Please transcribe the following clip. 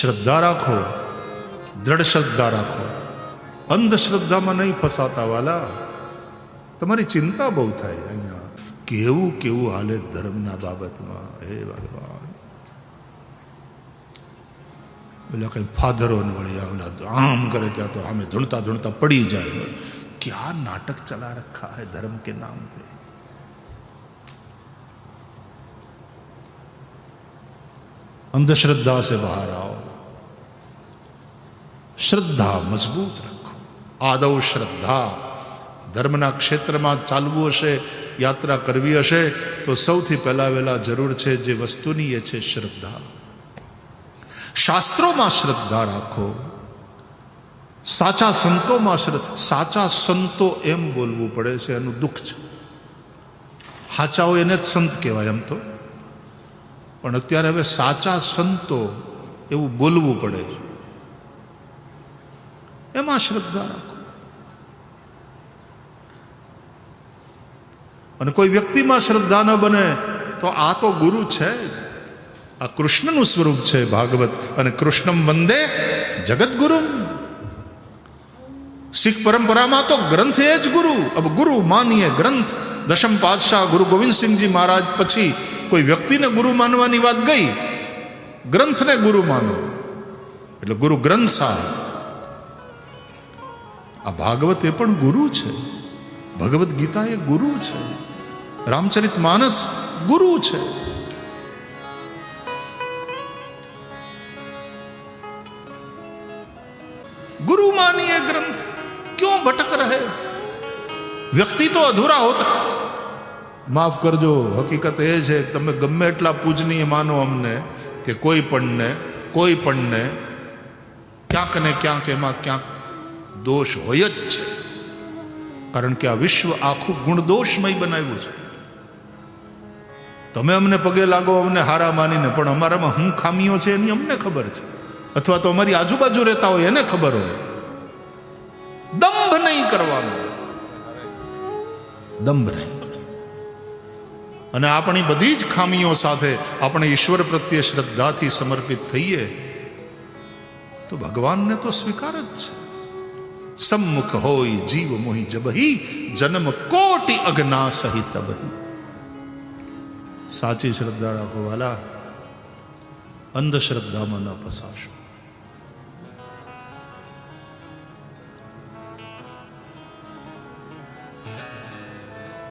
શ્રદ્ધા રાખો દ્રઢ શ્રદ્ધા રાખો અંધશ્રદ્ધામાં નહીં ફસાતા વાલા તમારી ચિંતા બહુ થાય અહીંયા કેવું કેવું હાલે ધર્મના બાબતમાં હે ભગવાન ઓલા કઈ ફાધરો ને વળ્યા ઓલા આમ કરે ત્યાં તો આમે ધૂણતા ધૂણતા પડી જાય क्या नाटक चला रखा है धर्म के नाम पे अंधश्रद्धा से बाहर आओ શ્રદ્ધા મજબૂત રાખો. આદવ શ્રદ્ધા. ધર્મના ક્ષેત્રમાં ચાલવું હશે, યાત્રા કરવી હશે, તો સૌથી પહેલા વહેલા જરૂર છે જે વસ્તુની એ છે શ્રદ્ધા. શાસ્ત્રોમાં શ્રદ્ધા રાખો. સાચા સંતોમાં શ્રદ્ધા. સાચા સંતો એમ બોલવું પડે છે, એનું દુઃખ છે. સાચાઓ એને જ સંત કહેવાય એમ તો. પણ અત્યારે હવે સાચા સંતો એવું બોલવું પડે છે. એમાં શ્રદ્ધા રાખો અને કોઈ વ્યક્તિમાં શ્રદ્ધા ન બને, તો આ તો ગુરુ છે આ કૃષ્ણનું સ્વરૂપ છે ભાગવત. અને કૃષ્ણમ વંદે જગતગુરુ શીખ પરંપરામાં તો ગ્રંથ એ જ ગુરુ. અબ ગુરુ માનીએ ગ્રંથ. દશમ પાતશાહ ગુરુ ગોવિંદસિંહજી મહારાજ પછી કોઈ વ્યક્તિને ગુરુ માનવાની વાત ગઈ? ગ્રંથને ગુરુ માનો. એટલે ગુરુ ગ્રંથ સાહેબ. આ ભાગવત એ પણ ગુરુ છે ભગવદ્ ગીતા એ ગુરુ છે રામચરિત માનસ ગુરુ છે गुरु मानिए ग्रंथ क्यों भटक रहे વ્યક્તિ તો અધૂરા હોતા માફ કરજો હકીકત એ છે કે તમે ગમે એટલા પૂજનીય માનો અમને કે કોઈ પણને કોઈ પણને ક્યાંક ને ક્યાંક એમાં ક્યાંક દોષ હોય જ છે. કારણ કે આ વિશ્વ આખું ગુણદોષમય બનાવ્યું છે. તમે અમને પગે લાગો, અમને હારા માનીને, પણ અમારામાં હું ખામીઓ છે એની અમને ખબર છે. અથવા તો અમારી આજુબાજુ રહેતા હોય એને ખબર હોય. દંભ નહીં કરવાનો. દંભ નહીં. અને આપણી બધી જ ખામીઓ સાથે આપણે ઈશ્વર પ્રત્યે શ્રદ્ધાથી સમર્પિત થઈએ, તો ભગવાનને તો સ્વીકાર જ છે. સમ્મુખ હોય જીવ મોહી જબહી, જન્મ કોટી અજ્ઞા સહિત બહી સાચી શ્રદ્ધા રાખો વાલા, અંધશ્રદ્ધામાં ન ફસાશો.